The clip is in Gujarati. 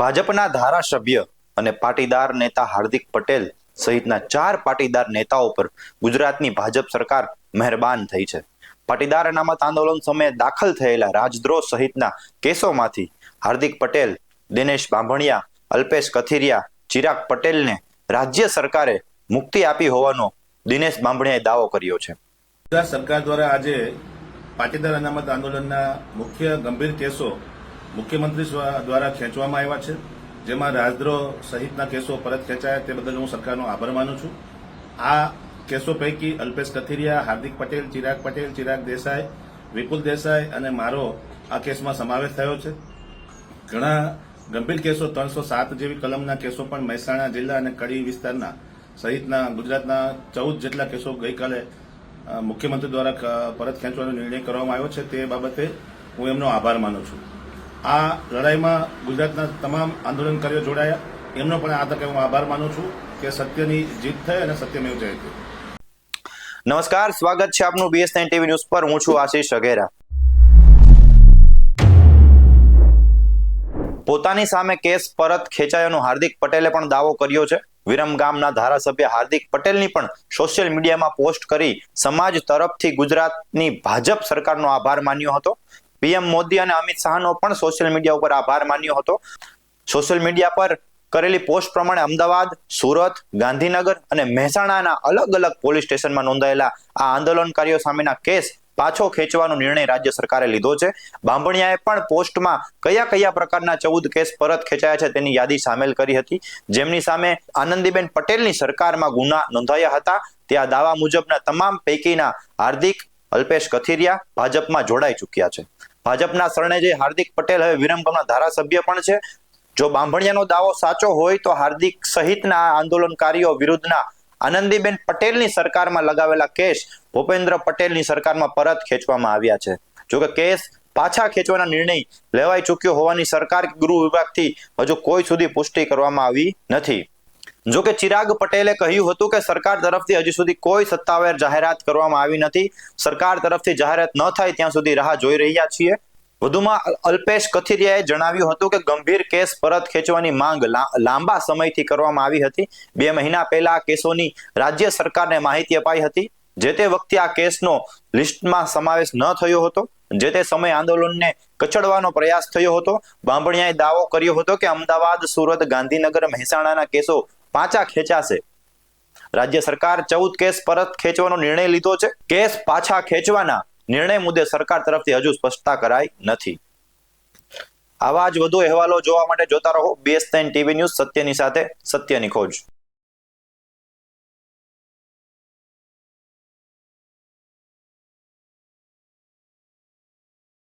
ભાજપના ધારાસભ્ય અને પાટીદાર નેતા હાર્દિક પટેલ સહિતના ચાર પાટીદાર નેતાઓ પર ગુજરાતની ભાજપ સરકાર મહેરબાન થઈ છે. પાટીદાર અનામત આંદોલન સમયે દાખલ થયેલા રાજદ્રોહ સહિતના કેસોમાંથી હાર્દિક પટેલ, દિનેશ બાંભણિયા, અલ્પેશ કથિરિયા, ચિરાગ પટેલને રાજ્ય સરકારે મુક્તિ આપી હોવાનો દિનેશ બાંભણિયાએ દાવો કર્યો છે. ગુજરાત સરકાર દ્વારા આજે પાટીદાર અનામત આંદોલનના મુખ્ય ગંભીર કેસો મુખ્યમંત્રી દ્વારા ખેંચવામાં આવ્યા છે. જેમાં રાજદ્રોહ સહિતના કેસો પરત ખેંચાયા, તે બદલ હું સરકારનો આભાર માનું છું. આ કેસો પૈકી અલ્પેશ કથિરિયા, હાર્દિક પટેલ, ચિરાગ પટેલ, ચિરાગ દેસાઈ, વિપુલ દેસાઈ અને મારો આ કેસમાં સમાવેશ થયો છે. ઘણા ગંભીર કેસો ત્રણસો સાત જેવી કલમના કેસો પણ મહેસાણા જિલ્લા અને કડી વિસ્તારના સહિતના ગુજરાતના ચૌદ જેટલા કેસો ગઈકાલે મુખ્યમંત્રી દ્વારા પરત ખેંચવાનો નિર્ણય કરવામાં આવ્યો છે તે બાબતે હું એમનો આભાર માનું છું. આ લડાઈમાં ગુજરાતના તમામ આંદોલનકારીઓ જોડાયા. એમનો પણ આ તકે હું આભાર માનું છું કે સત્યની જીત થઈ અને સત્યમેવ જયતે નમસ્કાર, સ્વાગત છે આપનું બીએસ ટીવી ન્યૂઝ પર. હું છું આશીષ અઘેરા. પોતાની સામે કેસ પરત ખેંચાયાનો હાર્દિક પટેલે પણ દાવો કર્યો છે. વિરમ ગામના ધારાસભ્ય હાર્દિક પટેલની પણ સોશિયલ મીડિયામાં પોસ્ટ કરી સમાજ તરફથી ગુજરાતની ભાજપ સરકારનો આભાર માન્યો હતો. પીએમ મોદી અને અમિત શાહનો પણ સોશિયલ મીડિયા ઉપર આભાર માન્યો હતો. સોશિયલ મીડિયા પર કરેલી પોસ્ટ પ્રમાણે અમદાવાદ, સુરત, ગાંધીનગર અને મહેસાણાના અલગ અલગ પોલીસ સ્ટેશનમાં નોંધાયેલા આ આંદોલનકારીઓ સામેના કેસ પાછો ખેંચવાનો નિર્ણય રાજ્ય સરકારે લીધો છે. બાંભણિયાએ પણ પોસ્ટમાં કયા કયા પ્રકારના ચૌદ કેસ પરત ખેંચાયા છે તેની યાદી સામેલ કરી હતી. જેમની સામે આનંદીબેન પટેલની સરકારમાં ગુના નોંધાયા હતા. ત્યાં દાવા મુજબના તમામ પૈકીના હાર્દિક અલ્પેશ કથિરિયા ભાજપમાં જોડાઈ ચૂક્યા છે. ભાજપના શરણે જે હાર્દિક પટેલ હવે વિરમગામના ધારાસભ્ય પણ છે. જો બાંભણિયાનો દાવો સાચો હોય તો હાર્દિક સહિતના આંદોલનકારીઓ વિરુદ્ધના આનંદીબેન પટેલની સરકારમાં લગાવેલા કેસ ભૂપેન્દ્ર પટેલની સરકારમાં પરત ખેંચવામાં આવ્યા છે. જોકે કેસ પાછા ખેંચવાના નિર્ણય લેવાઈ ચૂક્યો હોવાની સરકાર ગૃહ વિભાગથી હજુ કોઈ સુધી પુષ્ટિ કરવામાં આવી નથી. જોકે ચિરાગ પટેલે કહ્યું હતું કે સરકાર તરફથી હજી સુધી કોઈ સત્તાવાર જાહેરાત કરવામાં આવી નથી. સરકાર તરફથી જાહેરાત ન થાય ત્યાં સુધી રાહ જોઈ રહ્યા છીએ. વધુમાં અલ્પેશ કથિરિયાએ જણાવ્યું હતું કે ગંભીર કેસ પરત ખેંચવાની માંગ લાંબા સમયથી કરવામાં આવી હતી. બે મહિના પહેલા આ કેસોની રાજ્ય સરકારને માહિતી અપાઈ હતી. જે તે વખતે આ કેસનો લિસ્ટમાં સમાવેશ ન થયો હતો. જે તે સમયે આંદોલનને કચડવાનો પ્રયાસ થયો હતો. બાંભણિયાએ દાવો કર્યો હતો કે અમદાવાદ, સુરત, ગાંધીનગર, મહેસાણાના કેસો પાછા ખેંચાશે. રાજ્ય સરકાર ચૌદ કેસ પરત ખેંચવાનો નિર્ણય લીધો છે. કેસ પાછા ખેંચવાના નિર્ણય મુદ્દે સરકાર તરફથી હજુ સ્પષ્ટતા કરાઈ નથી. આવા જ વધુ અહેવાલો જોવા માટે જોતા રહો. બીએસ ટીવી ન્યૂઝ સત્યની સાથે સત્યની ખોજ.